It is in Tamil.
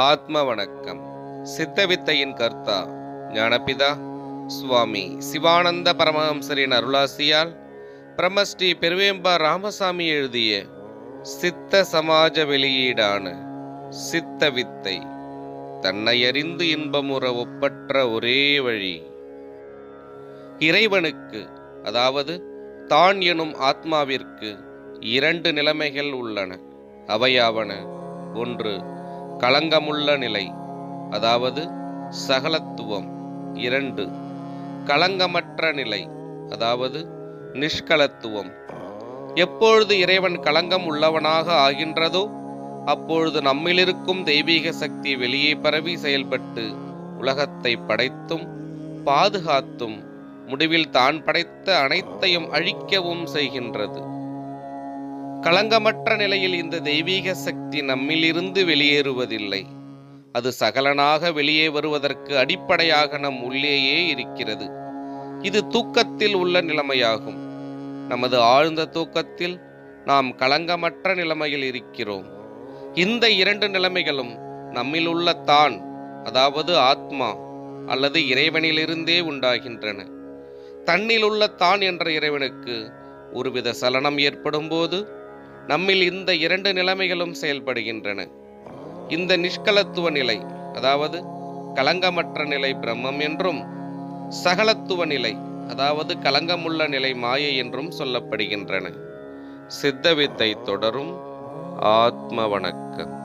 ஆத்ம வணக்கம் சித்தவித்தையின் கர்த்தா ஞானபிதா சுவாமி சிவானந்த பரமஹம்சரின் அருளாசியால் பிரம்மஸ்ரீ பெருவேம்பா ராமசாமி எழுதிய சித்த சமாஜ வெளியீடான சித்த வித்தை தன்னை அறிந்து இன்பமுற ஒப்பற்ற ஒரே வழி. இறைவனுக்கு அதாவது தான் எனும் ஆத்மாவிற்கு இரண்டு நிலைமைகள் உள்ளன. அவையாவன ஒன்று களங்கமுள்ள நிலை. அதாவது சகலத்துவம். இரண்டு களங்கமற்ற நிலை. அதாவது நிஷ்கலத்துவம். எப்பொழுது இறைவன் களங்கம் உள்ளவனாக ஆகின்றதோ அப்பொழுது நம்மிலிருக்கும் தெய்வீக சக்தி வெளியே பரவி செயல்பட்டு உலகத்தை படைத்தும் பாதுகாத்தும் முடிவில் தான் படைத்த அனைத்தையும் அழிக்கவும் செய்கின்றது. களங்கமற்ற நிலையில் இந்த தெய்வீக சக்தி நம்மிலிருந்து வெளியேறுவதில்லை. அது சகலனாக வெளியே வருவதற்கு அடிப்படையாக நம் உள்ளேயே இருக்கிறது. இது தூக்கத்தில் உள்ள நிலைமையாகும். நமது ஆழ்ந்த தூக்கத்தில் நாம் களங்கமற்ற நிலைமையில் இருக்கிறோம். இந்த இரண்டு நிலைமைகளும் நம்மில் உள்ள தான் அதாவது ஆத்மா அல்லது இறைவனிலிருந்தே உண்டாகின்றன. தன்னில் உள்ள தான் என்ற இறைவனுக்கு ஒருவித சலனம் ஏற்படும் போது நம்மில் இந்த இரண்டு நிலைமைகளும் செயல்படுகின்றன. இந்த நிஷ்கலத்துவ நிலை அதாவது களங்கமற்ற நிலை பிரம்மம் என்றும் சகலத்துவ நிலை அதாவது கலங்கமுள்ள நிலை மாயை என்றும் சொல்லப்படுகின்றன. சித்தவித்தை தொடரும் ஆத்ம வணக்கம்